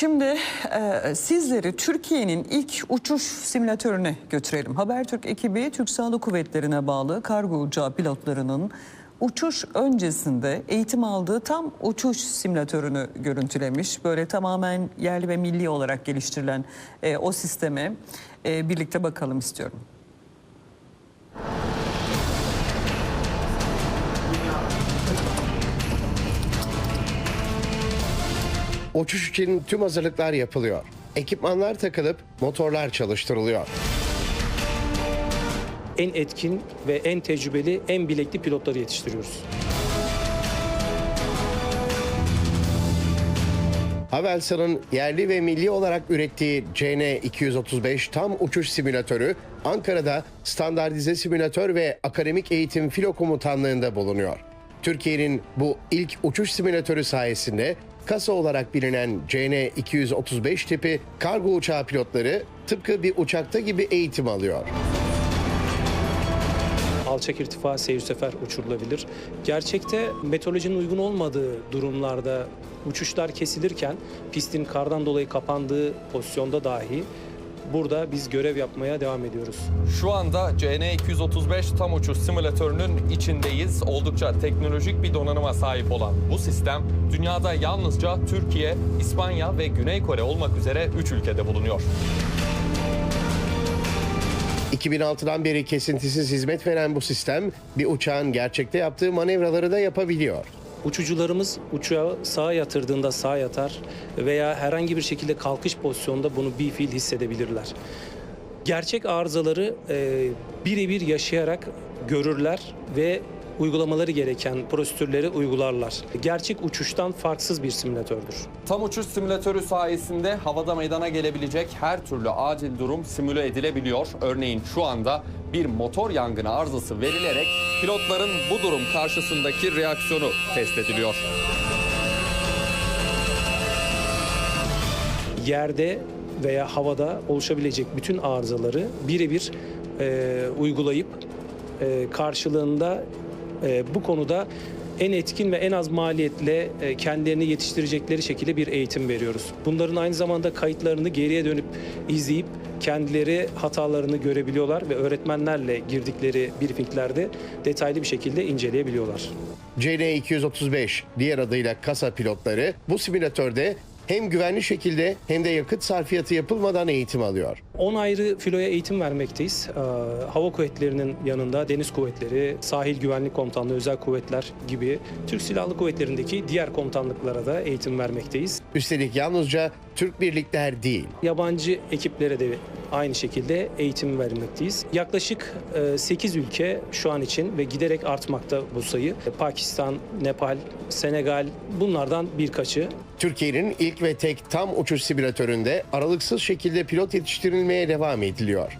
Şimdi e, sizleri Türkiye'nin ilk uçuş simülatörüne götürelim. Habertürk ekibi Türk Silahlı Kuvvetleri'ne bağlı kargo uçağı pilotlarının uçuş öncesinde eğitim aldığı tam uçuş simülatörünü görüntülemiş. Böyle tamamen yerli ve milli olarak geliştirilen e, o sisteme e, birlikte bakalım istiyorum. Uçuş için tüm hazırlıklar yapılıyor. Ekipmanlar takılıp motorlar çalıştırılıyor. en etkin ve en tecrübeli, en bilekli pilotları yetiştiriyoruz. Havelsan'ın yerli ve milli olarak ürettiği CN235 tam uçuş simülatörü Ankara'da standartize simülatör ve akademik eğitim filo komutanlığında bulunuyor. Türkiye'nin bu ilk uçuş simülatörü sayesinde kasa olarak bilinen CN235 tipi kargo uçağı pilotları tıpkı bir uçakta gibi eğitim alıyor. Alçak irtifa seyir sefer uçurulabilir. Gerçekte meteorolojinin uygun olmadığı durumlarda uçuşlar kesilirken pistin kardan dolayı kapandığı pozisyonda dahi burada biz görev yapmaya devam ediyoruz. Şu anda CN235 tam uçuş simülatörünün içindeyiz. Oldukça teknolojik bir donanıma sahip olan bu sistem dünyada yalnızca Türkiye, İspanya ve Güney Kore olmak üzere 3 ülkede bulunuyor. 2006'dan beri kesintisiz hizmet veren bu sistem bir uçağın gerçekte yaptığı manevraları da yapabiliyor. Uçucularımız uçağı sağa yatırdığında sağa yatar veya herhangi bir şekilde kalkış pozisyonunda bunu bir fiil hissedebilirler. Gerçek arızaları e, birebir yaşayarak görürler ve uygulamaları gereken prosedürleri uygularlar. Gerçek uçuştan farksız bir simülatördür. Tam uçuş simülatörü sayesinde havada meydana gelebilecek her türlü acil durum simüle edilebiliyor. Örneğin şu anda bir motor yangını arızası verilerek pilotların bu durum karşısındaki reaksiyonu test ediliyor. yerde veya havada oluşabilecek bütün arızaları birebir e, uygulayıp e, karşılığında bu konuda en etkin ve en az maliyetle e, kendilerini yetiştirecekleri şekilde bir eğitim veriyoruz. Bunların aynı zamanda kayıtlarını geriye dönüp izleyip kendileri hatalarını görebiliyorlar ve öğretmenlerle girdikleri briefinglerde detaylı bir şekilde inceleyebiliyorlar. CN235 diğer adıyla kasa pilotları bu simülatörde hem güvenli şekilde hem de yakıt sarfiyatı yapılmadan eğitim alıyor. 10 ayrı filoya eğitim vermekteyiz. Ee, Hava kuvvetlerinin yanında deniz kuvvetleri, sahil güvenlik komutanlığı, özel kuvvetler gibi Türk Silahlı Kuvvetleri'ndeki diğer komutanlıklara da eğitim vermekteyiz. Üstelik yalnızca Türk birlikler değil, Yabancı ekiplere de aynı şekilde eğitim vermekteyiz. Yaklaşık 8 ülke şu an için ve giderek artmakta bu sayı. Pakistan, Nepal, Senegal bunlardan birkaçı. Türkiye'nin ilk ve tek tam uçuş simülatöründe aralıksız şekilde pilot yetiştirilmeye devam ediliyor.